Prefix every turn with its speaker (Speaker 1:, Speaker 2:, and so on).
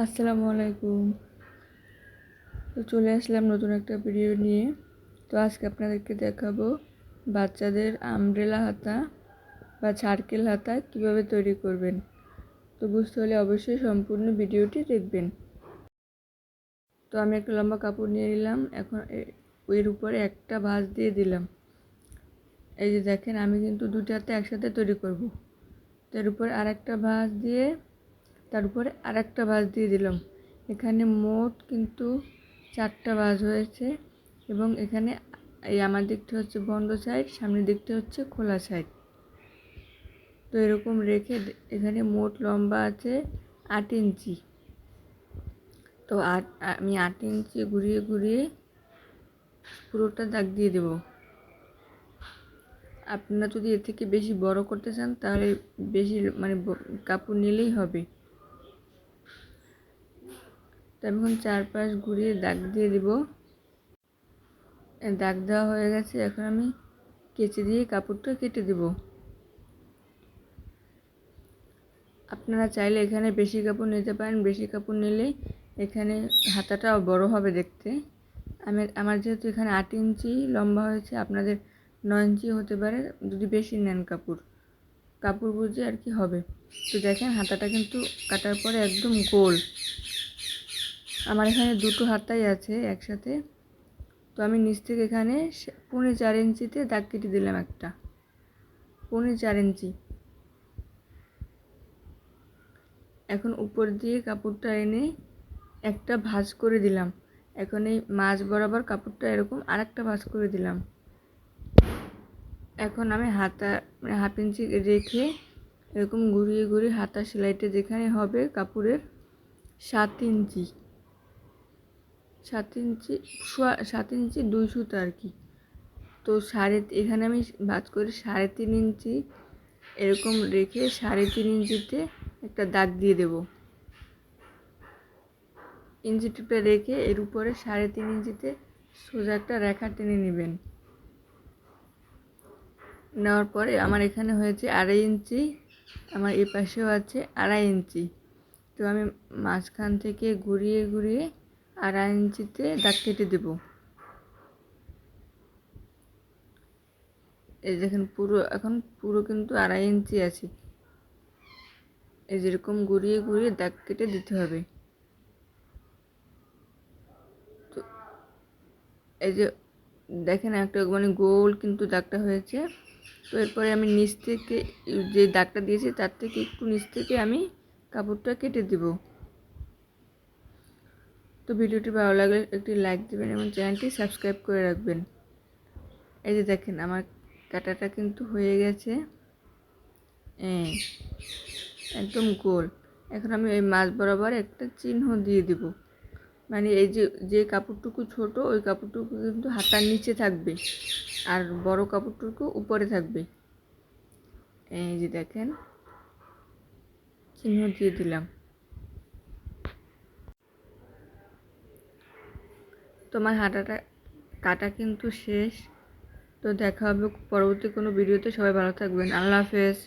Speaker 1: আসসালামু আলাইকুম। তো চলে আসলাম নতুন একটা ভিডিও নিয়ে। তো আজকে আপনাদেরকে দেখাবো বাচ্চাদের আমব্রেলা হাতা বা সার্কেল হাতা কীভাবে তৈরি করবেন। তো বুঝতে হলে অবশ্যই সম্পূর্ণ ভিডিওটি দেখবেন। তো আমি একটা লম্বা কাপড় নিয়ে নিলাম। এখন এর উপরে একটা ভাঁজ দিয়ে দিলাম। এই যে দেখেন, আমি কিন্তু দুটো হাতে একসাথে তৈরি করব। তার উপর আর একটা ভাঁজ দিয়ে তার উপরে আরেকটা ভাঁজ দিয়ে দিলাম। এখানে মোট কিন্তু চারটা ভাঁজ হয়েছে এবং এখানে এই আমার দিকটা হচ্ছে বন্ধ সাইড সামনের দিকটা হচ্ছে খোলা সাইড তো এরকম রেখে এখানে মোট লম্বা আছে আট ইঞ্চি। তো আট আমি আট ইঞ্চি ঘুরিয়ে ঘুরিয়ে পুরোটা দাগ দিয়ে দেবো। আপনারা যদি এর থেকে বেশি বড় করতে চান, তাহলে বেশি মানে কাপড় নিলেই হবে। তো আমি এখন চারপাশ ঘুরিয়ে দাগ দিয়ে দিব। দাগ দেওয়া হয়ে গেছে, এখন আমি কেচে দিয়ে কাপড়টা কেটে দেব। আপনারা চাইলে এখানে বেশি কাপড় নিতে পারেন, বেশি কাপড় নিলে এখানে হাতাটাও বড় হবে দেখতে। আমি, আমার যেহেতু এখানে আট ইঞ্চি লম্বা হয়েছে, আপনাদের নয় ইঞ্চি হতে পারে, যদি বেশি নেন কাপড়। কাপড় বুঝে আর কি হবে। তো দেখেন, হাতাটা কিন্তু কাটার পরে একদম গোল। আমার এখানে দুটো হাতাই আছে একসাথে। তো আমি নিচ থেকে এখানে সে- পৌনে চার ইঞ্চিতে দাগ কেটে দিলাম একটা। পৌনে চার ইঞ্চি। এখন উপর দিয়ে কাপড়টা এনে একটা ভাঁজ করে দিলাম। এখন এই মাঝ বরাবর কাপড়টা এরকম আরেকটা ভাঁজ করে দিলাম। এখন আমি হাতা মানে হাফ ইঞ্চি রেখে এরকম ঘুরিয়ে ঘুরিয়ে হাতা সেলাইটা যেখানে হবে কাপড়ের সাত ইঞ্চি। সাত ইঞ্চি সাত ইঞ্চি দুই সুতো আর কি। তো সাড়ে এখানে আমি ভাঁজ করে সাড়ে তিন ইঞ্চি এরকম রেখে সাড়ে তিন ইঞ্চিতে একটা দাগ দিয়ে দেব। ইঞ্চি টিপে রেখে এর উপরে সাড়ে তিন ইঞ্চিতে সোজা একটা রেখা টেনে নেবেন। নেওয়ার পরে আমার এখানে হয়েছে আড়াই ইঞ্চি, আমার এ পাশেও আছে আড়াই ইঞ্চি। তো আমি মাঝখান থেকে ঘুরিয়ে ঘুরিয়ে আড়াই ইঞ্চিতে দাগ কেটে দেব। এই দেখেন পুরো, এখন পুরো কিন্তু আড়াই ইঞ্চি আছে। এই যেরকম ঘুরিয়ে ঘুরিয়ে দাগ কেটে দিতে হবে। তো এই যে দেখেন একটা মানে গোল কিন্তু দাগটা হয়েছে। তো এরপরে আমি নিচ থেকে, যে দাগটা দিয়েছি তার থেকে একটু নিচ থেকে আমি কাপড়টা কেটে দেব। ভিডিওটি ভালো লাগলে একটি লাইক দেবেন এবং চ্যানেলটি সাবস্ক্রাইব করে রাখবেন। এই যে দেখেন, আমার কাটাটা কিন্তু হয়ে গেছে। একদম গোল। এখন আমি এই মাছ বরাবর একটা চিহ্ন দিয়ে দিব। মানে এই যে যে কাপড়টুকু ছোট, ওই কাপড়টুকু কিন্তু হাতার নিচে থাকবে। আর বড় কাপড়টুকু উপরে থাকবে। এই যে দেখেন, চিহ্ন দিয়ে দিলাম। তোমার হাঁটাটা কাটা কিন্তু শেষ। তো দেখা হবে পরবর্তী কোনো ভিডিওতে সবাই ভালো থাকবেন। আল্লাহ হাফেজ।